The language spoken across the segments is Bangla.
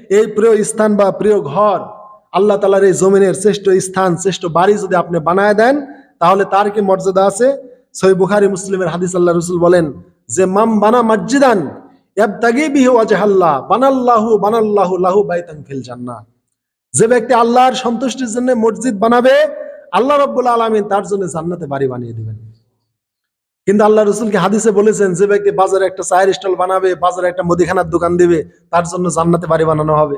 এই প্রিয় স্থান বা প্রিয় ঘর, আল্লাহ তালার এই জমিনের শ্রেষ্ঠ স্থান, শ্রেষ্ঠ বাড়ি যদি আপনি বানায় দেন, তাহলে তার কি মর্যাদা আছে? সই বুখারি মুসলিমের হাদিস আল্লাহ রসুল বলেন, যে মাম বানা মসজিদান যে ব্যক্তি আল্লাহর সন্তুষ্টির জন্য মসজিদ বানাবে, আল্লাহ রব্বুল আলমিন তার জন্য জান্নাতে বাড়ি বানিয়ে দিবেন। কিন্তু আল্লাহ রসুলকে হাদিসে বলেছেন, যে ব্যক্তি বাজারে একটা চায়ের স্টল বানাবে, বাজারে একটা মুদিখানার দোকান দিবে, তার জন্য জান্নাতে বাড়ি বানানো হবে।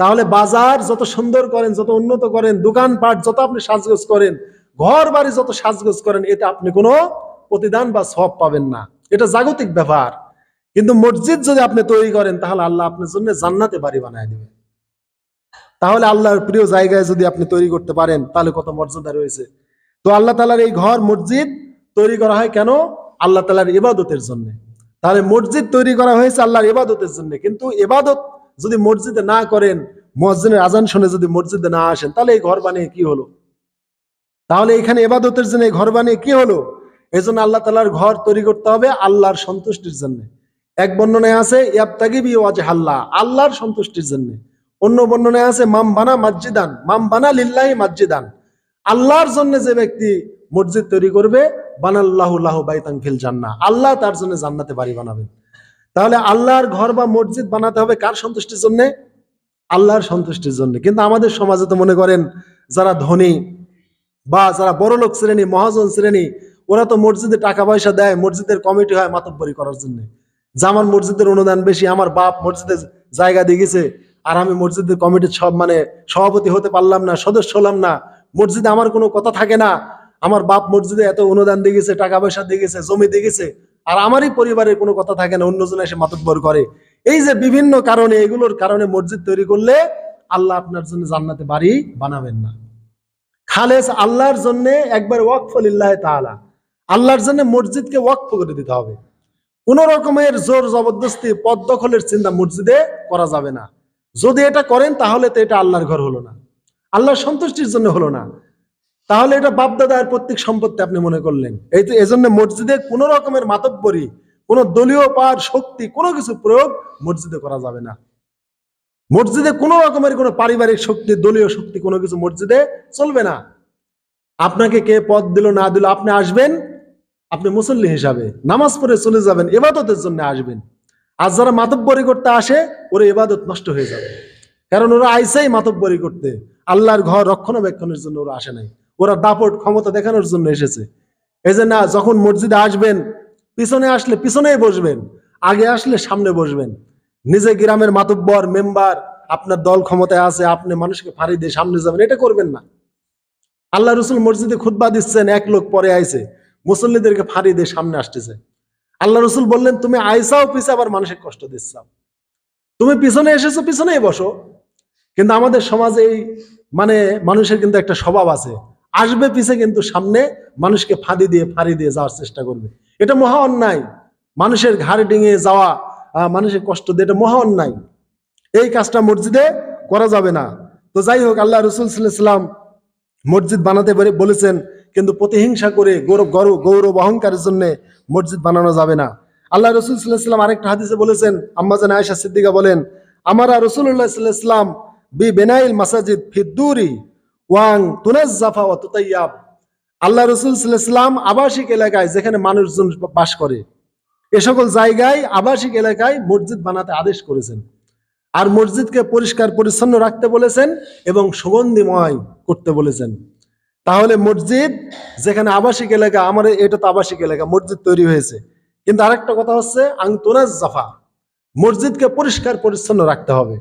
তাহলে বাজার যত সুন্দর করেন, যত উন্নত করেন, দোকানপাট যত আপনি সাজগোজ করেন ঘর বাড়ি যত সাজগোজ করেন, এতে আপনি কোনো প্রতিদান বা সব পাবেন না। এটা জাগতিক ব্যাপার। কিন্তু মসজিদ যদি আপনি তৈরি করেন, তাহলে আল্লাহ আপনার জন্য জান্নাতে বাড়ি বানায় দিবে। তাহলে আল্লাহর প্রিয় জায়গায় যদি আপনি তৈরি করতে পারেন, তাহলে কত মর্যাদা রয়েছে। তো আল্লাহ তালার এই ঘর, মসজিদ তৈরি করা হয় কেন? আল্লাহ তালার ইবাদতের জন্য। তাহলে মসজিদ তৈরি করা হয়েছে আল্লাহর ইবাদতের জন্য। কিন্তু ইবাদত যদি মসজিদে না করেন, মসজিদের আজান শুনে যদি মসজিদে না আসেন, তাহলে এই ঘর বানিয়ে কি হলো? তাহলে এখানে এবাদতের জন্য ঘর বানিয়ে কি হলো? এই জন্য আল্লাহ তালার ঘর তৈরি করতে হবে আল্লাহর সন্তুষ্টির জন্য। এক বর্ণনায় আছে, ইয়াবতাগিবি আল্লাহর সন্তুষ্টির জন্য। অন্য বর্ণনায় আছে, মাম বানা মসজিদান, মাম বানা লিল্লাহি মসজিদান। আল্লাহর জন্য যে ব্যক্তি মসজিদ তৈরি করবে, বানাল্লাহু লাহু বাইতাং ফিল জান্না আল্লাহ তার জন্য জান্নাতে বাড়ি বানাবেন। তাহলে আল্লাহর ঘর বা মসজিদ বানাতে হবে কার সন্তুষ্টির জন্য? আল্লাহর সন্তুষ্টির জন্য। কিন্তু আমাদের সমাজে তো মনে করেন, যারা ধনী বা যারা বড় লোক শ্রেণি, মহাজন শ্রেণি, ওরা তো মসজিদে টাকা পয়সা দেয়, মসজিদের কমিটি হয় মাতব্বরি করার জন্য। যে আমার মসজিদের অনুদান বেশি, আমার বাপ মসজিদে জায়গা দিয়ে গেছে, আর আমি মসজিদের কমিটির সব মানে সভাপতি হতে পারলাম না, সদস্য হলাম না, মসজিদে আমার কোনো কথা থাকে না আমার বাপ মসজিদে এত অনুদান দিয়ে গেছে, টাকা পয়সা দিয়ে গেছে, জমি দিয়ে গেছে, আর আমারই পরিবারের কোনো কথা থাকে না, অন্যজন এসে মাতব্বর করে। এই যে বিভিন্ন কারণে, এগুলোর কারণে মসজিদ তৈরি করলে আল্লাহ আপনার জন্য জান্নাতে বাড়ি বানাবেন না। খালেস আল্লাহর জন্য একবার ওয়াকফলিল্লাহ তাআলা। আল্লাহর জন্য মসজিদকে ওয়াকফ করে দিতে হবে। কোন রকমের জোর জবরদস্তি পদ দখলের চিন্তা মসজিদে করা যাবে না। যদি এটা করেন তাহলে তো এটা আল্লাহর ঘর হলো না। আল্লাহর সন্তুষ্টির জন্য হলো না। তাহলে এটা বাপদাদার প্রত্যেক সম্পত্তি আপনি মনে করলেন। এই তো এজন্য মসজিদে কোন রকমের মাতব্বরি, কোন দলীয় পার শক্তি, কোনো কিছু প্রয়োগ মসজিদে করা যাবে না। মসজিদে কোনো রকমের কোনো পারিবারিক শক্তি, দলীয় শক্তি, কোনো কিছু মসজিদে চলবে না। আপনাকে কে পদ দিল, না দিল, আপনি আসবেন, আপনি মুসল্লি হিসাবে নামাজ পড়ে চলে যাবেন, এবাদতের জন্য আসবেন। আর যারা মাতব্বরি করতে আসে, ওরা এবাদত নষ্ট হয়ে যাবে। কারণ ওরা আইসাই মাতব্বরি করতে। আল্লাহর ঘর রক্ষণাবেক্ষণের জন্য ওরা আসে নাই। ওরা দাপট ক্ষমতা দেখানোর জন্য এসেছে। এই যে না, যখন মসজিদে আসবেন, পিছনে আসলে পিছনেই বসবেন, আগে আসলে সামনে বসবেন। নিজে গ্রামের মাতব্বর, মেম্বার, আপনার দল ক্ষমতায় আছে, আপনি মানুষকে ফাঁড়ি দিয়ে সামনে যাবেন, এটা করবেন না। আল্লাহ রসুল মসজিদে খুতবা দিচ্ছেন, এক লোক পরে আইছে, মুসল্লিদেরকে ফাঁড়ি দিয়ে সামনে আসতেছে। আল্লাহ রসুল বললেন, তুমি আইসাও পিছে আবার মানুষের কষ্ট দিচ্ছ। তুমি পিছনে এসেছ, পিছনেই বসো। কিন্তু আমাদের সমাজে এই মানে মানুষের কিন্তু একটা স্বভাব আছে আসবে পিছে কিন্তু সামনে মানুষকে ফাঁদি দিয়ে ফাঁড়ি দিয়ে যাওয়ার চেষ্টা করবে। এটা মহা অন্যায়। মানুষের ঘাড় ডিঙে যাওয়া মানুষের কষ্ট দিয়ে এটা মহা অন্যায়। এই কাজটা মসজিদে করা যাবে না। তো যাই হোক, আল্লাহ রসুল সাল্লাম মসজিদ বানাতে বলে- বলেছেন কিন্তু প্রতিহিংসা করে গৌরব গৌরব গৌরব অহংকারের জন্য মসজিদ বানানো যাবে না। আল্লাহ রসুল সাল্লাহাম আরেকটা হাদিসে বলেছেন আম্মাজান আয়েশা সিদ্দিকা বলেন, আমারা রসুল্লাহ সাল্লাহাম বি বেনাইল মাসাজিদ ফিদ্দুরি ওয়াং তুনাজ্জাফা ও তুতাইয়াব। আল্লাহ রসুল আবাসিক এলাকায় যেখানে মানুষজন বাস করে, এ সকল জায়গায় আবাসিক এলাকায় মসজিদ বানাতে আদেশ করেছেন আর মসজিদকে পরিষ্কার পরিচ্ছন্ন রাখতে বলেছেন এবং সুগন্ধিময় করতে বলেছেন। তাহলে মসজিদ যেখানে আবাসিক এলাকা, আমার এটা তো আবাসিক এলাকা, মসজিদ তৈরি হয়েছে। কিন্তু আরেকটা কথা হচ্ছে আংতোনাজ জাফা মসজিদকে পরিষ্কার পরিচ্ছন্ন রাখতে হবে।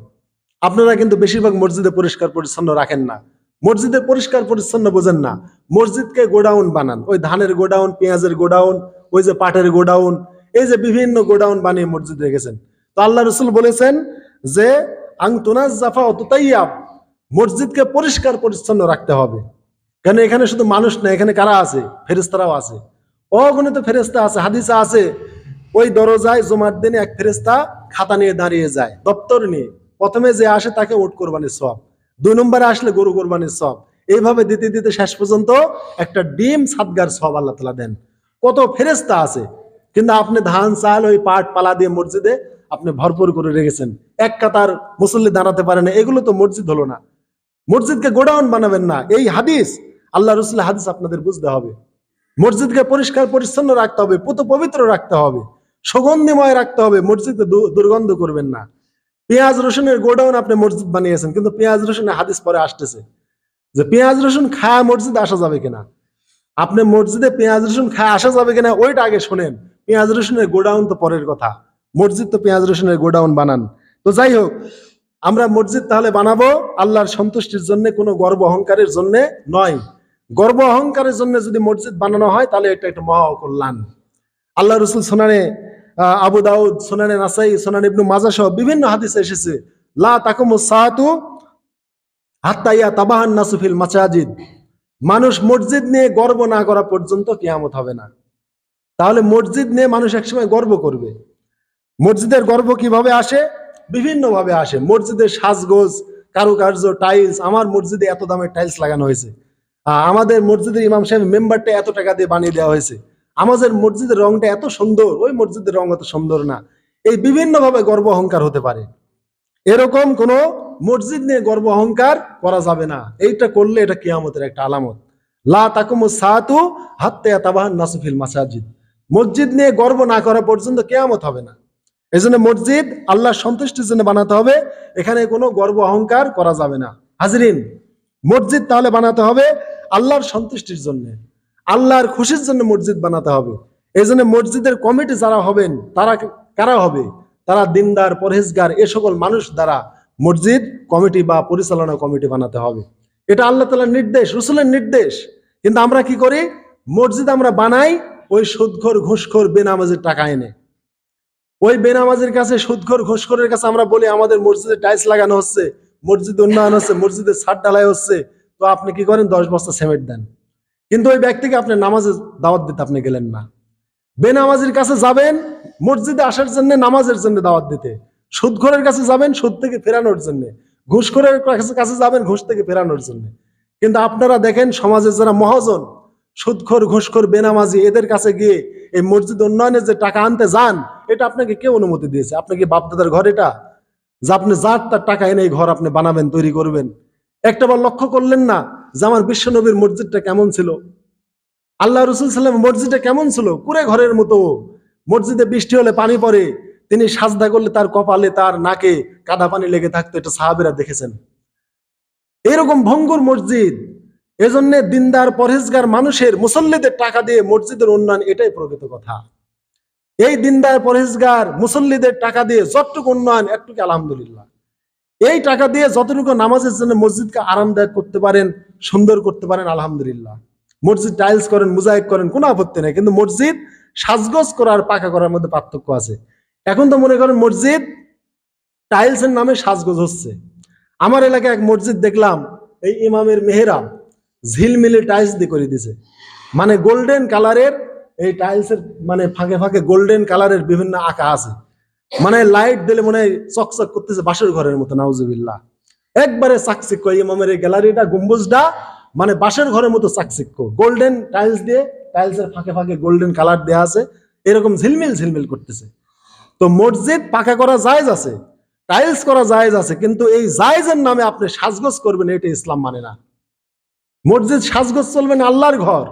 আপনারা কিন্তু বেশিরভাগ মসজিদে পরিষ্কার পরিচ্ছন্ন রাখেন না। মসজিদে পরিষ্কার পরিচ্ছন্ন বোঝেন না। মসজিদকে গোডাউন বানান। ওই ধানের গোডাউন, পেঁয়াজের গোডাউন, ওই যে পাটের গোডাউন, এই যে বিভিন্ন গোডাউন বানিয়ে মসজিদ রেখেছেন। তো আল্লাহ রসুল বলেছেন যে, আং আংতুনাজ জাফা অততাইয়াব মসজিদকে পরিষ্কার পরিচ্ছন্ন রাখতে হবে। কেন এখানে শুধু মানুষ না, এখানে কারা আছে? ফেরেস্তারাও আছে। অগণিত ফেরেস্তা আছে, হাদিসা আছে, ওই দরজায় জমার দিনে এক ফেরেস্তা খাতা নিয়ে দাঁড়িয়ে যায়, দপ্তর নিয়ে। প্রথমে যে আসে তাকে ওট কোরবানির সব দুই নম্বরে আসলে গরু কোরবানির সব। এইভাবে দিতে দিতে শেষ পর্যন্ত একটা ডিম সাদগার সব আল্লাহ তালা দেন। কত ফেরেস্তা আছে। কিন্তু আপনি ধান, চাল, ওই পাট, পালা দিয়ে মসজিদে আপনি ভরপুর করে রেখেছেন। এক কাতার মুসল্লি দাঁড়াতে পারে না। এগুলো তো মসজিদ হলো না। মসজিদকে গোডাউন বানাবেন না। এই হাদিস আল্লাহ রসুল হাদিস আপনাদের বুঝতে হবে। মসজিদকে পরিষ্কার, পরিচ্ছন্ন রাখতে হবে পুত পবিত্র রাখতে হবে। সুগন্ধিময় রাখতে হবে। মসজিদকে দুর্গন্ধ করবেন না। পেঁয়াজ রসুনের গোডাউন আপনি মসজিদ বানিয়েছেন কিন্তু পেঁয়াজ রসুনের হাদিস পরে আসতেছে যে পেঁয়াজ রসুন খায় মসজিদে আসা যাবে কিনা। আপনি মসজিদে পেঁয়াজ রসুন খায় আসা যাবে কিনা ওইটা আগে শোনেন। পেঁয়াজ রসুনের গোডাউন তো পরের কথা। মসজিদ তো পেঁয়াজ রসুনের গোডাউন বানান। তো যাই হোক আমরা মসজিদ তাহলে বানাবো আল্লাহর সন্তুষ্টির জন্য কোনো গর্ব অহংকারের জন্য নয়। গর্ব অহংকারের জন্য যদি মসজিদ বানানো হয় তাহলে এটা একটা মহা কল্যাণ আল্লাহ রসুল আহ, আবু দাউদ, সোনানে নাসাই, সোনান ইবনু মাজা সহ বিভিন্ন হাদিসে এসেছে, লা তাকুমু সাহাতু হাত্তাইয়া তাবাহান নাসুফিল মাসাজিদ। মানুষ মসজিদ নিয়ে গর্ব না করা পর্যন্ত কিয়ামত হবে না। তাহলে মসজিদ নিয়ে মানুষ একসময় গর্ব করবে। মসজিদের গর্ব কীভাবে আসে? বিভিন্ন ভাবে আসে। মসজিদের সাজগোজ, কারুকার্য, টাইলস, আমার মসজিদে এত দামের টাইলস লাগানো হয়েছে। আমাদের মসজিদের ইমাম সাহেব মেম্বারটা এত টাকা দিয়ে বানিয়ে দেওয়া হয়েছে। আমাদের মসজিদের রংটা এত সুন্দর, ওই মসজিদের রং এত সুন্দর না। এই বিভিন্ন ভাবে গর্ব অহংকার হতে পারে। এরকম কোন মসজিদ নিয়ে গর্ব অহংকার করা যাবে না। এইটা করলে এটা কিয়ামতের একটা আলামত। লা হাত্তে তাবাহান নাসুফিল মাসাজিদ। মসজিদ নিয়ে গর্ব না করা পর্যন্ত কেয়ামত হবে না। এই জন্য মসজিদ আল্লাহর সন্তুষ্টির জন্য বানাতে হবে। এখানে কোনো গর্ব অহংকার করা যাবে না। হাজরিন, মসজিদ তাহলে বানাতে হবে আল্লাহর সন্তুষ্টির জন্য। আল্লাহর খুশির জন্য মসজিদ বানাতে হবে। এই জন্য মসজিদের কমিটি যারা হবেন, তারা কারা হবে? তারা দিনদার, পরহেজগার, এ সকল মানুষ দ্বারা মসজিদ কমিটি বা পরিচালনা কমিটি বানাতে হবে। এটা আল্লাহ তালার নির্দেশ, রসুলের নির্দেশ। কিন্তু আমরা কি করি? মসজিদ আমরা বানাই, ওই সুদখোর, ঘুষখোর, বেনামাজের টাকা এনে। ওই বেনামাজের কাছে, সুদখোর, ঘুষখোরের কাছে আমরা বলি, আমাদের মসজিদে টাইলস লাগানো হচ্ছে, মসজিদ উন্নয়ন হচ্ছে মসজিদের ছাদ ঢালাই হচ্ছে। তো আপনি কি করেন? দশ বস্তা সিমেন্ট দেন। কিন্তু ওই ব্যক্তিকে আপনি নামাজে দাওয়াত দিতে আপনি গেলেন না। বেনামাজির কাছে যাবেন, মসজিদে আসার জন্য, নামাজের জন্য দাওয়াত দিতে। সুদখোরের কাছে যাবেন, সুদ থেকে ফেরানোর জন্য। ঘুষখোরের কাছে কাছে যাবেন, ঘুষ থেকে ফেরানোর জন্য। কিন্তু আপনারা দেখেন, সমাজের যারা মহাজন, সুদখোর, ঘুষখোর, বেনামাজি, এদের কাছে গিয়ে এই মসজিদ উন্নয়নের যে টাকা আনতে যান, এটা আপনাকে কে অনুমতি দিয়েছে? আপনাকে বাপদাদার ঘর এটা? যে আপনি যার তার টাকা এনে এই ঘর আপনি বানাবেন, তৈরি করবেন। একটা বার লক্ষ্য করলেন না যে আমার বিশ্বনবীর মসজিদটা কেমন ছিল? আল্লাহ রসুল সাল্লাম মসজিদটা কেমন ছিল? কুড়ে ঘরের মতো। মসজিদে বৃষ্টি হলে পানি পড়ে। তিনি সাজদা করলে তার কপালে, তার নাকে কাদা পানি লেগে থাকতো, এটা সাহাবেরা দেখেছেন। এরকম ভঙ্গুর মসজিদ, এজন্য দিনদার, পরহেজগার মানুষের, মুসল্লিদের টাকা দিয়ে মসজিদের উন্নয়ন এটাই প্রকৃত কথা। এই দিনদার, পরহেজগার, মুসল্লিদের টাকা দিয়ে যতটুকু উন্নয়ন, একটুকু আলহামদুলিল্লাহ। এই টাকা দিয়ে যতটুকু নামাজের জন্য মসজিদকে আরামদায়ক করতে পারেন, সুন্দর করতে পারেন, আলহামদুলিল্লাহ। মসজিদ টাইলস করেন মুজাহিক করেন, কোনো আপত্তি নেই। কিন্তু মসজিদ সাজগোজ করার পাকা করার মধ্যে পার্থক্য আছে। এখন তো মনে করেন মসজিদ টাইলসের নামে সাজগোজ হচ্ছে। আমার এলাকায় এক মসজিদ দেখলাম, এই ইমামের মেহেরাব ঝিলমিলে টাইলস দিয়ে করে দিছে। মানে গোল্ডেন কালারের এই টাইলসের মানে ফাঁকে ফাঁকে গোল্ডেন কালারের বিভিন্ন আঁকা আছে। মানে লাইট দিলে মনে হয় চকচক করতেছে বাসর ঘরের মতো, নাউজুবিল্লাহ। একবারে চাকচিক্য ইমামের এই গ্যালারিটা গম্বুজটা মানে বাসের ঘরের মতো চাকচিক্য গোল্ডেন টাইলস দিয়ে টাইলসের ফাঁকে ফাঁকে গোল্ডেন কালার দেওয়া আছে, এরকম ঝিলমিল ঝিলমিল করতেছে। তো মসজিদ পাকা করা জায়েজ আছে টাইলস করা জায়েজ আছে, কিন্তু এই জায়েজের নামে আপনি সাজগোজ করবেন, এটা ইসলাম মানে না। মসজিদ সাজগোজ চলবেন আল্লাহর ঘর।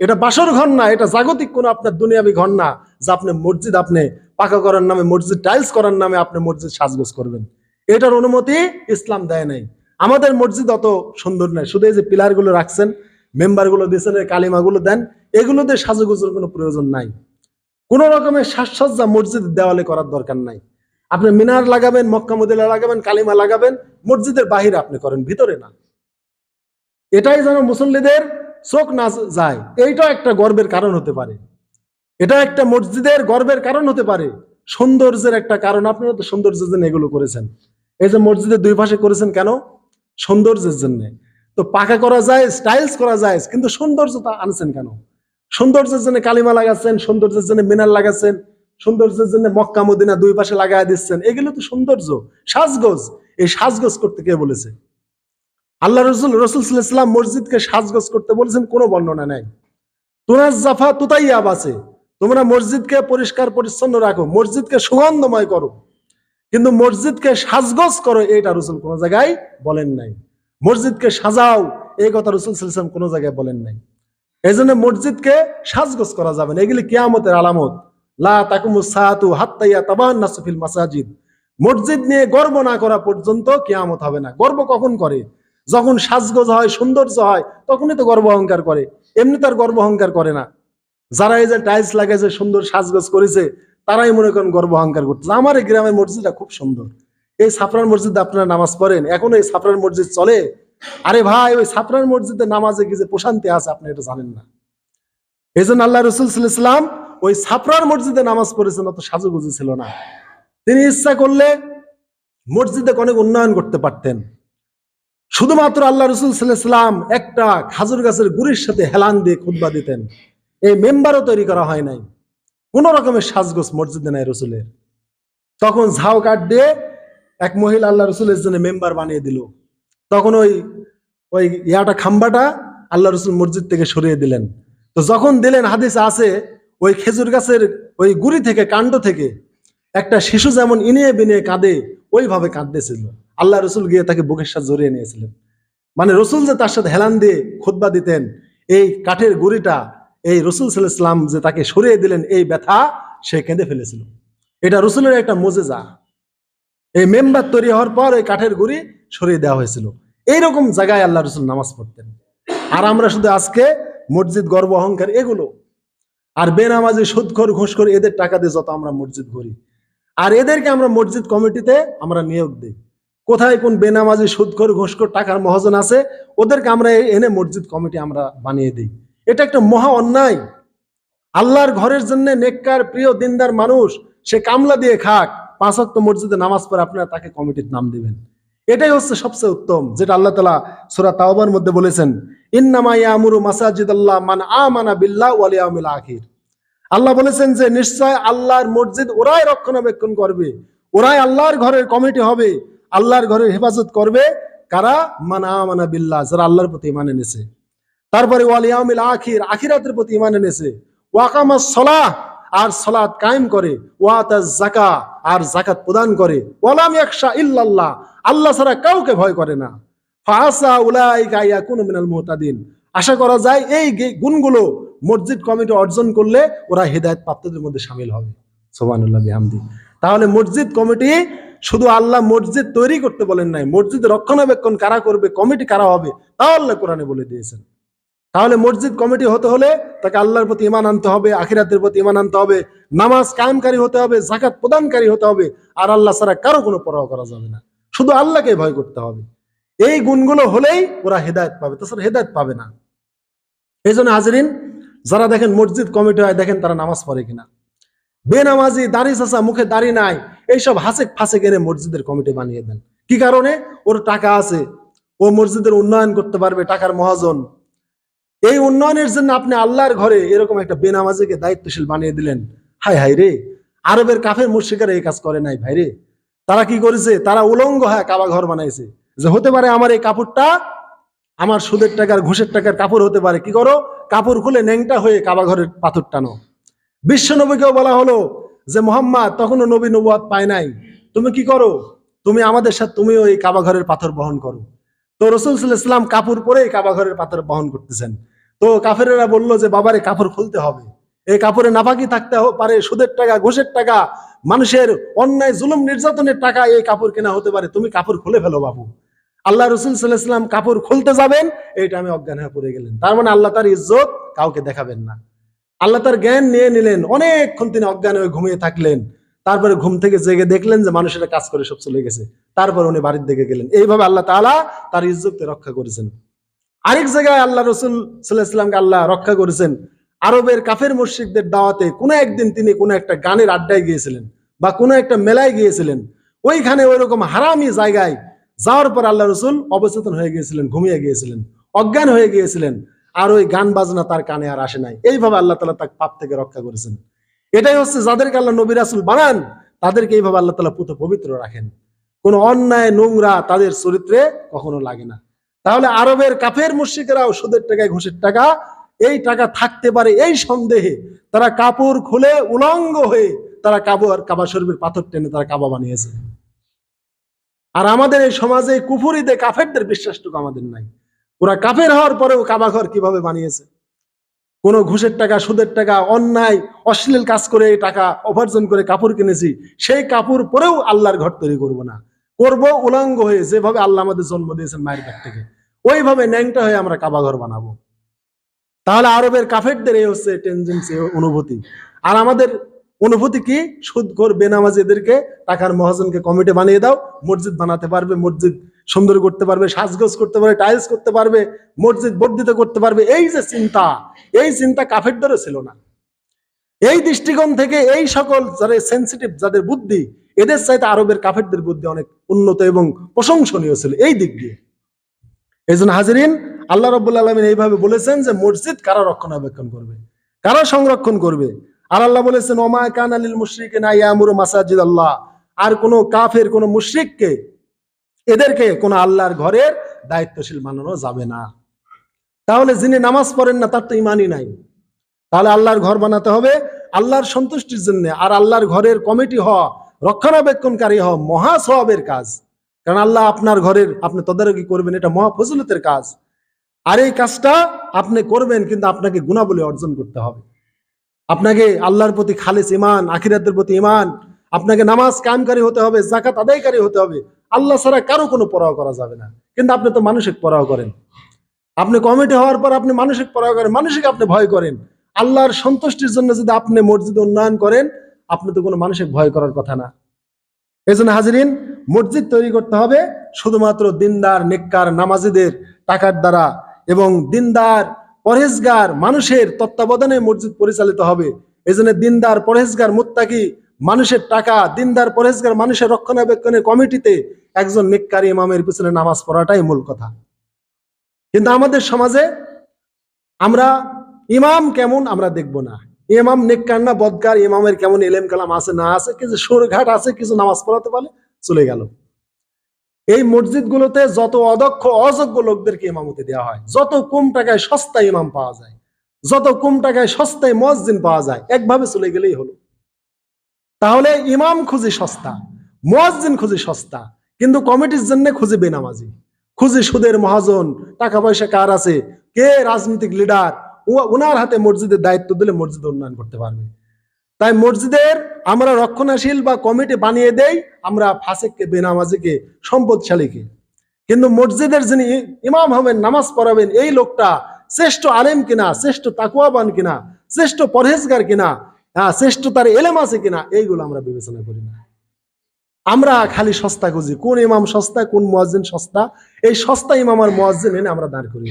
এটা বাসর ঘর না, এটা জাগতিক কোনো আপনার দুনিয়াবি ঘর না, যে আপনি মসজিদ আপনি পাকা করার নামে, মসজিদ টাইলস করার নামে আপনি মসজিদ সাজগোজ করবেন। এটার অনুমতি ইসলাম দেয় নাই। আমাদের মসজিদ অত সুন্দর নয় শুধু এই যে পিলারগুলো রাখছেন মেম্বারগুলো দিয়েছেন কালিমাগুলো দেন এগুলোতে সাজুগুজুর কোনো প্রয়োজন নাই। কোন রকমের সাজসজ্জা মসজিদের দেওয়ালে করার দরকার নাই। আপনি মিনার লাগাবেন, মক্কা মদিনা লাগাবেন, কালিমা লাগাবেন, মসজিদের বাহিরে আপনি করেন, ভিতরে না। এটাই যেন মুসল্লিদের চোখ না যায়। এইটাও একটা গর্বের কারণ হতে পারে। এটা একটা মসজিদের গর্বের কারণ হতে পারে। সৌন্দর্যের একটা কারণ। আপনারা তো সৌন্দর্যের জন্য এগুলো করেছেন। এই যে মসজিদের দুই পাশে করেছেন কেন? সৌন্দর্যের জন্য। তো পাকা করা যায় স্টাইলস করা যায়, কিন্তু সৌন্দর্যতা আনছেন কেন? সৌন্দর্যের জন্য কালিমা লাগাচ্ছেন, সৌন্দর্যের জন্য মিনার লাগাচ্ছেন, সৌন্দর্যের জন্য মক্কা, মদিনা দুই পাশে লাগাই দিচ্ছেন। এগুলো তো সৌন্দর্য, সাজগোজ। এই সাজগোজ করতে কে বলেছে? আল্লাহ রসুল রসুল ইসলাম মসজিদকে সাজগোজ করতে বলেছেন, কোনো বর্ণনা নাই। তুনাজ জাফা তুতাইয়াব আছে। তোমরা মসজিদকে পরিষ্কার, পরিচ্ছন্ন রাখো, মসজিদকে সুগন্ধময় করো। কিন্তু মসজিদকে সাজগোজ করো এটা রসুল কোনো জায়গায় বলেন নাই। মসজিদকে সাজাও, এই কথা রসুল সাল্লাম কোনো জায়গায় বলেন নাই। এই জন্য মসজিদকে সাজগোজ করা যাবে না, এগুলি কিয়ামতের আলামত। মসজিদ। নিয়ে গর্ব না করা পর্যন্ত কেয়ামত হবে না। গর্ব কখন করে? যখন সাজগোজ হয়, সৌন্দর্য হয়, তখনই তো গর্ব অহংকার করে। এমনি তার গর্ব অহংকার করে না। যারা এই যে টাইলস লাগাইছে, সুন্দর সাজগোজ করেছে, তারাই মনে করেন গর্ব অহংকার করতেছে। আমার এই গ্রামের মসজিদটা খুব সুন্দর। এই সাফরান মসজিদে আপনারা নামাজ পড়েন, এখন এই সাফরান মসজিদ চলে। আরে ভাই, ওই সাফরান মসজিদে নামাজে কি যে প্রশান্তি আছে, আপনি এটা জানেন না। এই জন্য আল্লাহ রসুল ইসলাম ওই সাফরান মসজিদে নামাজ পড়েছেন, অত সাজুগুজু ছিল না। তিনি ইচ্ছা করলে মসজিদে অনেক উন্নয়ন করতে পারতেন। শুধুমাত্র আল্লাহ রসুল সাল্লাম একটা খাজুর গাছের গুড়ির সাথে হেলান দিয়ে খুদ্া দিতেন। এই মেম্বারও তৈরি করা হয় নাই। কোন রকমের সাজগোজ মসজিদে নাই রসুলের। তখন ঝাউ কাঠ দিয়ে এক মহিলা আল্লাহ রসুলের জন্য মেম্বার বানিয়ে দিল। তখন ওই ওই ইয়াটা খাম্বাটা আল্লাহ রসুল মসজিদ থেকে সরিয়ে দিলেন। তো যখন দিলেন হাদিস আছে, ওই খেজুর গাছের ওই গুড়ি থেকে, কাণ্ড থেকে, একটা শিশু যেমন ইনিয়ে বিনিয়ে কাঁদে, ওইভাবে কাঁদতেছিল। আল্লাহ রসুল গিয়ে তাকে বুকের সাথে জড়িয়ে নিয়েছিলেন। মানে রসুল যে তার সাথে হেলান দিয়ে খুতবা দিতেন, এই কাঠের গুড়িটা এই রসুল সাল্লাম যে তাকে সরিয়ে দিলেন এই ব্যথা, সে কেঁদে ফেলেছিল। এটা রসুলের একটা মজেজা। এই মেম্বার তৈরি হওয়ার পর ওই কাঠের গুড়ি সরিয়ে দেওয়া হয়েছিল। এইরকম জায়গায় আল্লাহ রসুল নামাজ পড়তেন। আর আমরা শুধু আজকে মসজিদ গর্ব অহংকার এগুলো। আর বেনামাজি, সুদখোর, ঘুষখোর, এদের টাকা দিয়ে যত আমরা মসজিদ করি আর এদেরকে আমরা মসজিদ কমিটিতে আমরা নিয়োগ দিই। কোথায় কোন বেনামাজি, সুদখোর, ঘুষখোর টাকার মহাজন আছে, ওদেরকে আমরা এনে মসজিদ কমিটি আমরা বানিয়ে দিই। এটা একটা মহা অন্যায়। আল্লাহর ঘরের জন্য নেককার, প্রিয়, দিনদার মানুষ, সে কামলা দিয়ে খাক, পাঁচ অক্ট মসজিদে নামাজ পড়ে আপনারা তাকে কমিটির নাম দিবেন। এটাই হচ্ছে সবচেয়ে উত্তম, যেটা আল্লাহ তালা সুরা তাওবার মধ্যে বলেছেন ইন্নামাইয়ামুরু মাসাজিদ আল্লাহ মান আমানা বিল্লাহ ওয়ালিয়ামিল আখির। আল্লাহ বলেছেন যে, নিশ্চয় আল্লাহর মসজিদ ওরাই রক্ষণাবেক্ষণ করবে, ওরাই আল্লাহর ঘরের কমিটি হবে, আল্লাহর ঘরের হেফাজত করবে কারা? মানা আমানা বিল্লাহ, যারা আল্লাহর প্রতি মানে এনেছে। তারপরে ওয়ালিয়ামিল আখির, আখিরাতের প্রতি ইমান এনেছে। ওয়াকামা সলাহ, আর সলাৎ কায়েম করে। ওয়াতাজ জাকা আর জাকাত প্রদান করে। ওয়ালাম ইয়াকশা ইল্লাল্লাহ, আল্লাহ ছাড়া কাউকে ভয় করে না। ফাসা উলাইকা ইয়াকুনু মিনাল মুহতাদিন। আশা করা যায় এই গুণগুলো মসজিদ কমিটি অর্জন করলে ওরা হেদায়েত প্রাপ্তদের মধ্যে সামিল হবে। সুবহানাল্লাহ, বিহামদি। তাহলে মসজিদ কমিটি শুধু আল্লাহ মসজিদ তৈরি করতে বলেন নাই, মসজিদ রক্ষণাবেক্ষণ কারা করবে, কমিটি কারা হবে তাও আল্লাহ কোরআনে বলে দিয়েছেন। তাহলে মসজিদ কমিটি হতে হলে তাকে আল্লাহর প্রতি ইমান আনতে হবে, আখিরাতের প্রতি ইমান আনতে হবে, নামাজ কায়েমকারী হতে হবে জাকাত প্রদানকারী হতে হবে, আর আল্লাহ ছাড়া কারও কোনো পরোয়া করা যাবে না। শুধু আল্লাহকে ভয় করতে হবে। এই গুণগুলো হলেই ওরা হেদায়ত পাবে, তাছাড়া হেদায়ত পাবে না। এই জন্য হাজরিন, যারা দেখেন মসজিদ কমিটি হয়, দেখেন তারা নামাজ পড়ে কিনা। বেনামাজি, দাড়ি চাচা, মুখে দাড়ি নাই, এইসব হাসেক ফাঁসে এনে মসজিদের কমিটি বানিয়ে দেন। কি কারণে? ওর টাকা আছে। ও মসজিদের উন্নয়ন করতে পারবে, টাকার মহাজন। এই উন্নয়নের জন্য আপনি আল্লাহর ঘরে এরকম একটা বেনামাজিকে দায়িত্বশীল বানিয়ে দিলেন। হাই হাই রে। আরবের কাফের মুর্শিকারা এই কাজ করে নাই, ভাই রে। তারা কি করেছে? তারা উলঙ্গ হয়ে কাবা ঘর বানাইছে। যে হতে পারে আমার এই কাপড়টা, আমার সুদের টাকার, ঘুষের টাকার কাপড় হতে পারে। কি করো? কাপড় খুলে ন্যাংটা হয়ে কাবা ঘরের পাথর টানো। বিশ্ব নবীকেও বলা হলো যে, মোহাম্মদ, তখনও নবী নবুয়াদ পায় নাই। তুমি কি করো? তুমি আমাদের সাথে, তুমিও এই কাবা ঘরের পাথর বহন করো। তো রসুল ইসলাম কাপড় পরে কাবা ঘরের পাথর বহন করতেছেন। তো কাফেরেরা বলল যে, বাবারে কাপড় খুলতে হবে। এই কাপড়ে নাপাকি থাকতে পারে। সুদের টাকা, ঘুষের টাকা, মানুষের অন্যায়, জুলুম, নির্যাতনের টাকা এই কাপড় কেনা হতে পারে। তুমি কাপড় খুলে ফেলো, বাবু। আল্লাহ রসুল সাল্লাহাম কাপড় খুলতে যাবেন এইটা আমি অজ্ঞান হয়ে পড়ে গেলেন। তার মানে আল্লাহ তার ইজ্জত কাউকে দেখাবেন না। আল্লাহ তার জ্ঞান নিয়ে নিলেন। অনেকক্ষণ তিনি অজ্ঞান হয়ে ঘুমিয়ে থাকলেন। তারপরে ঘুম থেকে জেগে দেখলেন যে, মানুষেরা কাজ করে সব চলে গেছে। তারপর উনি বাড়ির দিকে গেলেন। এইভাবে আল্লাহ তাআলা তার ইজ্জতকে রক্ষা করেছেন। আরেক জায়গায় আল্লাহ রসুল সাল্লাহ ইসলামকে আল্লাহ রক্ষা করেছেন। আরবের কাফের মুর্শিকদের দাওয়াতে কোনো একদিন তিনি কোনো একটা গানের আড্ডায় গিয়েছিলেন বা কোনো একটা মেলায় গিয়েছিলেন। ওইখানে ওই রকম হারামি জায়গায় যাওয়ার পর আল্লাহ রসুল অবচেতন হয়ে গিয়েছিলেন, ঘুমিয়ে গিয়েছিলেন, অজ্ঞান হয়ে গিয়েছিলেন। আর ওই গান বাজনা তার কানে আর আসে নাই। এইভাবে আল্লাহ তালা তাকে পাপ থেকে রক্ষা করেছেন। এটাই হচ্ছে যাদেরকে আল্লাহ নবী রাসুল বানান, তাদেরকে এইভাবে আল্লাহ তালা পুত পবিত্র রাখেন। কোনো অন্যায় নোংরা তাদের চরিত্রে কখনো লাগে না। তাহলে আরবের কাফের মুর্শিকেরাও সুদের টাকায় ঘুষের টাকা, এই টাকা থাকতে পারে এই সন্দেহে তারা কাপড় খুলে উলঙ্গ হয়ে তারা কাবর কাবা শরীফের পাথর টেনে তারা কাবা বানিয়েছে। আর আমাদের এই সমাজে কুফুরিতে কাফেরদের বিশ্বাসটুকু আমাদের নাই। ওরা কাফের হওয়ার পরেও কাবাঘর কীভাবে বানিয়েছে? কোনো ঘুষের টাকা, সুদের টাকা, অন্যায়, অশ্লীল কাজ করে টাকা উপার্জন করে কাপড় কিনেছি, সেই কাপড় পরেও আল্লাহর ঘর তৈরি করব না। করব উলঙ্গ হয়ে যেভাবে আল্লাহ আমাদের জন্ম দিয়েছেন মায়ের কাছ থেকে, ওইভাবে ন্যাংটা হয়ে আমরা কাবাঘর বানাবো। তাহলে আরবের কাফেরদের এই হচ্ছে টেনজেন্সি অনুভূতি। আর আমাদের অনুভূতি কি? সুদখোর বেনামাজিদেরকে টাকার মহাজনকে কমিটি বানিয়ে দাও, মসজিদ বানাতে পারবে, মসজিদ সুন্দর করতে পারবে, সাজগোজ করতে পারবে টাইলস করতে পারবে, মসজিদ বর্ধিত করতে পারবে, এই যে চিন্তা, এই চিন্তা কাফেরদেরও ছিল না। এই দৃষ্টিকোণ থেকে এই সকল যারা সেন্সিটিভ যাদের বুদ্ধি এদের চাইতে আরবের কাফেরদের বুদ্ধি অনেক উন্নত এবং প্রশংসনীয় ছিল এই দিক দিয়ে। এই জন্য হাজিরিন, আল্লাহ রব্বুল আলমিন এইভাবে বলেছেন যে মসজিদ কারা রক্ষণাবেক্ষণ করবে? কারা সংরক্ষণ করবে? আর আল্লাহ বলেছেন ওমা কান আলিল মুশরিকে মাসাজিদ আল্লাহ। আর কোন কাফের, কোন মুশরিককে এদেরকে কোন আল্লাহর ঘরের দায়িত্বশীল মানানো যাবে না। তাহলে যিনি নামাজ পড়েন না, তার তো ইমানই নাই। তাহলে আল্লাহর ঘর বানাতে হবে আল্লাহর সন্তুষ্টির জন্য। আর আল্লাহর ঘরের কমিটি হওয়া রক্ষণাবেক্ষণকারী হওয়া মহা সওয়াবের কাজ। কারণ আল্লাহ আপনার ঘরের, আপনি তদারকি করবেন, এটা মহা ফজিলতের কাজ। আর এই কাজটা আপনি করবেন, কিন্তু আপনাকে গুণাবলী অর্জন করতে হবে। আপনাকে আল্লাহর প্রতি খালেস ইমান আখিরাতের প্রতি ইমান আপনাকে নামাজ কায়েমকারী হতে হবে জাকাত আদায়কারী হতে হবে। আল্লাহ ছাড়া কারও কোনো পরাহ করা যাবে না। কিন্তু আপনি তো মানসিক পরাহ করেন। আপনি কমিটি হওয়ার পর আপনি মানসিক পরাহ করেন মানসিক আপনি ভয় করেন। আল্লাহর সন্তুষ্টির জন্য যদি আপনি মসজিদ উন্নয়ন করেন আপনি তো কোনো মানসিক ভয় করার কথা না। এই জন্য হাজিরিন, মসজিদ তৈরি করতে হবে শুধুমাত্র দিনদার, নেককার নামাজিদের টাকার দ্বারা এবং দিনদার, পরহেজগার মানুষের তত্ত্বাবধানে মসজিদ পরিচালিত হবে। এই জন্য দিনদার, পরহেজগার, মুত্তাকি মানুষের টাকা, দিনদার, পরহেজগার মানুষের রক্ষণাবেক্ষণের কমিটিতে একজন নেককারী ইমামের পিছনে নামাজ পড়াটাই মূল কথা। কিন্তু আমাদের সমাজে আমরা ইমাম কেমন আমরা দেখব না। ইমাম নেককার বদকার, ইমামের কেমন এলেম কালাম আছে না আছে, কিছু সুরঘাট আছে, কিছু নামাজ পড়াতে পারে চলে গেল। এই মসজিদগুলোতে যত অদক্ষ, অযোগ্য লোকদেরকে ইমামতি দেওয়া হয়, যত কম টাকায় সস্তায় ইমাম পাওয়া যায়, যত কম টাকায় সস্তায় মসজিদ পাওয়া যায়, একভাবে চলে গেলেই হলো। তাহলে ইমাম খুঁজি সস্তা, মসজিদ খুঁজি সস্তা, কিন্তু কমিটির জন্য খুঁজি বেনামাজি, খুঁজি সুদের মহাজন, টাকা পয়সা কার আছে, কে রাজনৈতিক লিডার ওনার হাতে মসজিদের দায়িত্ব দিলে মসজিদ উন্নয়ন করতে পারবে। তাই মসজিদের আমরা রক্ষণাশীল বা কমিটি বানিয়ে দেই, আমরা ফাসেককে, বেনামাজিকে, সম্পদশালীকে। কিন্তু মসজিদের যিনি ইমাম হবেন, নামাজ পড়াবেন, এই লোকটা শ্রেষ্ঠ আলেম কিনা, শ্রেষ্ঠ তাকুয়াবান কিনা, শ্রেষ্ঠ পরহেজগার কিনা হ্যাঁ শ্রেষ্ঠ তার এলেম আছে কিনা, এইগুলো আমরা বিবেচনা করি না। আমরা খালি সস্তা খুঁজি, কোন ইমাম সস্তা কোন মহাজিন সস্তা, এই সস্তা ইমাম আর মহাজিন এনে আমরা দাঁড় করি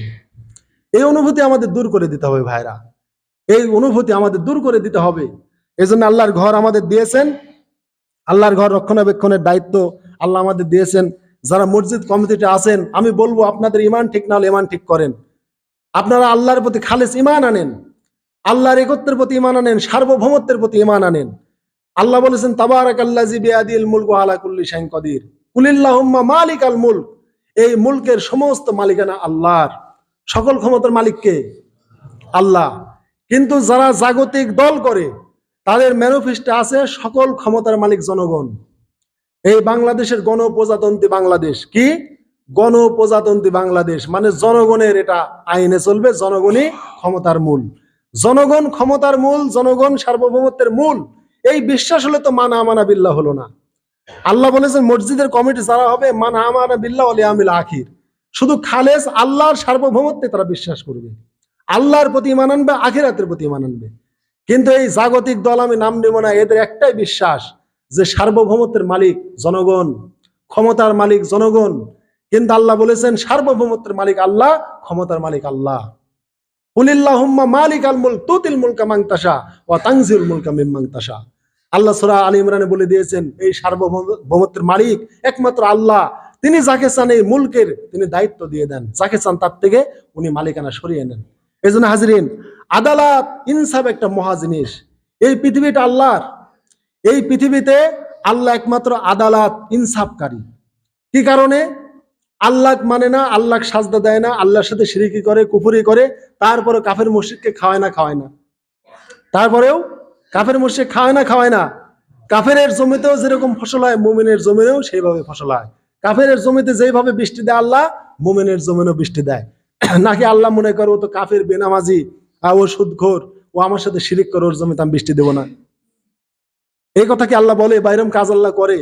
এই অনুভূতি আমাদের দূর করে দিতে হবে ভাইরা। এই অনুভূতি আমাদের দূর করে দিতে হবে। এই জন্য আল্লাহর ঘর আমাদের দিয়েছেন। আল্লাহর ঘর রক্ষণাবেক্ষণের দায়িত্ব আল্লাহ আমাদের দিয়েছেন। যারা মসজিদ কমিটিতে আছেন, আমি বলব আপনাদের ইমান ঠিক না হলে ইমান ঠিক করেন। আপনারা আল্লাহর প্রতি খালেস ইমান আনেন। আল্লাহর একত্রের প্রতি ইমান আনেন, সার্বভৌমত্বের প্রতি ইমান আনেন। আল্লাহ বলেছেন তাবারাক আল্লাহ বিয়াদিল মুলক আলা কুল্লি শাইন কদির। কুলিল্লাহুম্মা মালিক আল মুলক। এই মুলকের সমস্ত মালিকানা আল্লাহর। সকল ক্ষমতার মালিককে আল্লাহ। কিন্তু যারা জাগতিক দল করে, তাদের ম্যানিফেস্টে আছে সকল ক্ষমতার মালিক জনগণ। এই বাংলাদেশের গণপ্রজাতন্ত্রী বাংলাদেশ। কি? গণপ্রজাতন্ত্রী বাংলাদেশ। মানে জনগণের এটা আইনে চলবে, জনগণই ক্ষমতার মূল। জনগণ ক্ষমতার মূল, জনগণ সার্বভৌমত্বের মূল। এই বিশ্বাস হলে তো মানা আমানা বিল্লাহ হলো না। আল্লাহ বলেছেন, মসজিদের কমিটি যারা হবে, মানা আমানা বিল্লাহ আলী আমিল আখির। শুধু খালেস আল্লাহর সার্বভৌমত্বে তারা বিশ্বাস করবে। আল্লাহর প্রতি ইমান আনবে, আখিরাতের প্রতি ইমান আনবে। কিন্তু এই জাগতিক দল, আমি নাম নেব না, এদের একটাই বিশ্বাস যে সার্বভৌমত্বের মালিক জনগণ, ক্ষমতার মালিক জনগণ। কিন্তু আল্লাহ বলেছেন, সার্বভৌমত্বের মালিক আল্লাহ, ক্ষমতার মালিক আল্লাহ। কুলিল্লাহুম্মা মালিক আল তুতিল মুলকা মাংতাসা ওয়া তানজিল মুলকা মিম্মাংতাসা আল্লাহ সূরা আলী ইমরানে বলে দিয়েছেন, এই সার্বভৌমত্বের মালিক একমাত্র আল্লাহ। তিনি যাকে চান এই মুলকের তিনি দায়িত্ব দিয়ে দেন। যাকে চান তার থেকে উনি মালিকানা সরিয়ে নেন। এই জন্য হাজিরিন, আদালত ইনসাফ একটা মহা জিনিস। এই পৃথিবীটা আল্লাহর। এই পৃথিবীতে আল্লাহ একমাত্র আদালত ইনসাফকারী। কি কারণে? আল্লাহ মানে না আল্লাহ সাজদা দেয় না, আল্লাহর সাথে সিরিকি করে, কুফুরি করে তারপরে কাফের মুশরিককে খাওয়ায় না খাওয়ায় না। তারপরেও কাফের মুশরিক খাওয়ায় না খাওয়ায় না। কাফের জমিতেও যেরকম ফসল হয়, মুমিনের জমিতেও সেইভাবে ফসল হয়। কাফের জমিতে যেভাবে বৃষ্টি দেয় আল্লাহ, মোমেনের জমিনও বৃষ্টি দেয়। নাকি আল্লাহ মনে করে তো কাফের, বেনামাজি ও সুদখোর, ও আমার সাথে শিরিক করে, ওর জমিতে আমি বৃষ্টি দেবো না। এই কথা কি আল্লাহ বলে? বাইরম কাজ আল্লাহ করে।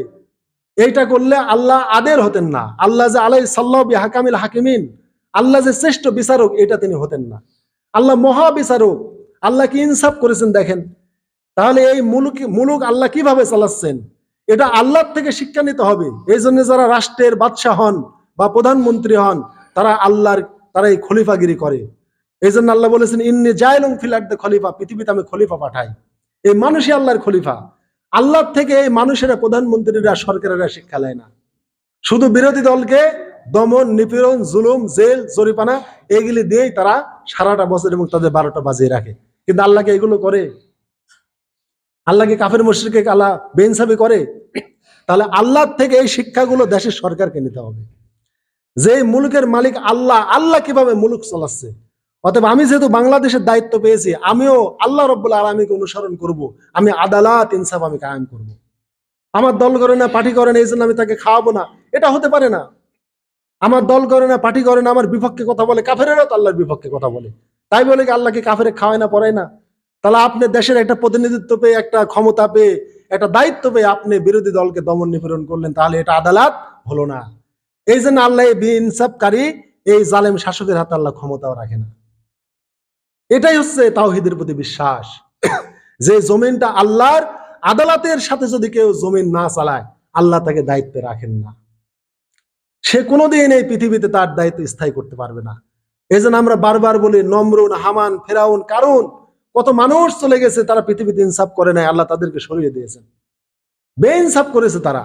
এইটা করলে আল্লাহ আদের হতেন না। আল্লাহ যে আলাই সাল্লাহ হাকামিল হাকিমিন, আল্লাহ যে শ্রেষ্ঠ বিচারক, এটা তিনি হতেন না। আল্লাহ মহা বিচারক। আল্লাহ কি ইনসাফ করেছেন দেখেন। তাহলে এই মুলুক মুলুক আল্লাহ কীভাবে চালাচ্ছেন? এটা আল্লাহর থেকে শিক্ষা নিতে হবে। এই জন্য যারা রাষ্ট্রের বাদশাহ হন বা প্রধানমন্ত্রী হন, তারা আল্লাহর, তারা এই খলিফাগিরি করে। এই জন্য আল্লাহ বলেছেন, ইন্নি জায়লং ফিলার্দে খলিফা পৃথিবীতে আমি খলিফা পাঠাই। এই মানুষই আল্লাহর খলিফা। আল্লাহর থেকে এই মানুষেরা, প্রধানমন্ত্রীরা, সরকারেরা শিক্ষা নেয় না। শুধু বিরোধী দলকে দমন, নিপীড়ন, জুলুম, জেল জরিপানা এগুলি দিয়েই তারা সারাটা বছর এবং তাদের বারোটা বাজিয়ে রাখে। কিন্তু আল্লাহকে এগুলো করে? আল্লাহকে কাফের মুশ্রিকে আল্লাহ বেইনসাফি করে? তাহলে আল্লাহর থেকে এই শিক্ষাগুলো দেশের সরকারকে নিতে হবে। যে মুলুকের মালিক আল্লাহ আল্লাহ কীভাবে মুলুক চালাচ্ছে? অতএব আমি যেহেতু বাংলাদেশের দায়িত্ব পেয়েছি, আমিও আল্লাহ রব্বুল আলমীকে অনুসরণ করব। আমি আদালত, ইনসাফ আমি কায়েম করব। আমার দল করে না, পার্টি করে না, এই জন্য আমি তাকে খাওয়াবো না। এটা হতে পারে না। আমার দল করে না, পার্টি করে না, আমার বিপক্ষে কথা বলে, কাফেরেরও তো আল্লাহর বিপক্ষে কথা বলে। তাই বলে কি আল্লাহকে কাফেরে খাওয়ায় না, পড়ায় না? তাহলে আপনি দেশের একটা প্রতিনিধিত্ব পেয়ে, একটা ক্ষমতা পেয়ে একটা দায়িত্ব পেয়ে আপনি বিরোধী দলকে দমন নিপীড়ন করলেন, তাহলে এটা আদালত হলো না। এই জন্য আল্লাহ এই এই জালেম শাসকের হাতে আল্লাহ ক্ষমতাও রাখে না। এটাই হচ্ছে তাওহিদের প্রতি বিশ্বাস। যে জমিনটা আল্লাহর, আদালতের সাথে যদি কেউ জমিন না চালায়, আল্লাহ তাকে দায়িত্বে রাখেন না। সে কোনোদিন এই পৃথিবীতে তার দায়িত্ব স্থায়ী করতে পারবে না। এই আমরা বারবার বলি, নমরুন, হামান, ফেরাউন কারণ কত মানুষ চলে গেছে, তারা পৃথিবীতে ইনসাফ করে নাই, আল্লাহ তাদেরকে সরিয়ে দিয়েছেন। বেইনসাফ করেছে তারা।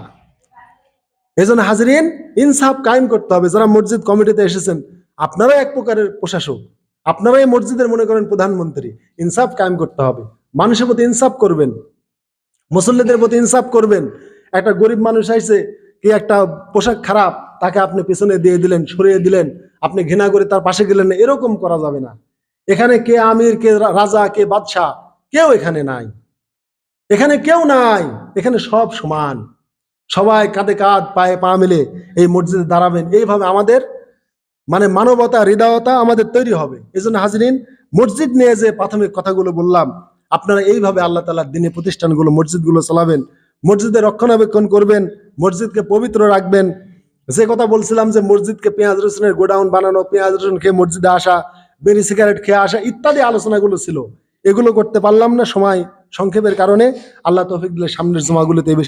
এই জন্য হাজরিন, ইনসাফ কায়েম করতে হবে। যারা মসজিদ কমিটিতে এসেছেন, আপনারা এক প্রকারের প্রশাসক। আপনারা এই মসজিদের মনে করেন প্রধানমন্ত্রী। ইনসাফ কায়েম করতে হবে। মানুষের প্রতি ইনসাফ করবেন। মুসল্লিদের প্রতি ইনসাফ করবেন। একটা গরিব মানুষ আইছে, কি একটা পোশাক খারাপ, তাকে আপনি পিছনে দিয়ে দিলেন, সরিয়ে দিলেন, আপনি ঘৃণা করে তার পাশে গেলেন এরকম করা যাবে না। এখানে কে আমির, কে রাজা, কে বাদশাহ? কেউ এখানে নাই। এখানে কেউ নাই। এখানে সব সমান। সবাই কাঁধে কাঁধ, পায়ে পা মিলে এই মসজিদে দাঁড়াবেন। এইভাবে আমাদের মানে মানবতা, হৃদয়তা আমাদের তৈরি হবে। এই জন্য হাজরিন, মসজিদ নিয়ে যে প্রাথমিক কথাগুলো বললাম, আপনারা এইভাবে আল্লাহ তালার দিনে প্রতিষ্ঠানগুলো, মসজিদগুলো চালাবেন। মসজিদের রক্ষণাবেক্ষণ করবেন, মসজিদকে পবিত্র রাখবেন। যে কথা বলছিলাম যে মসজিদকে পেঁয়াজ রসুনের গোডাউন বানানো, পেঁয়াজ রসুন খেয়ে মসজিদে আসা বেরি সিগারেট খেয়ে আসা ইত্যাদি আলোচনাগুলো ছিল। এগুলো করতে পারলাম না সময় সংক্ষেপের কারণে। আল্লাহ তৌফিক দিলে সামনের জমাগুলোতে এই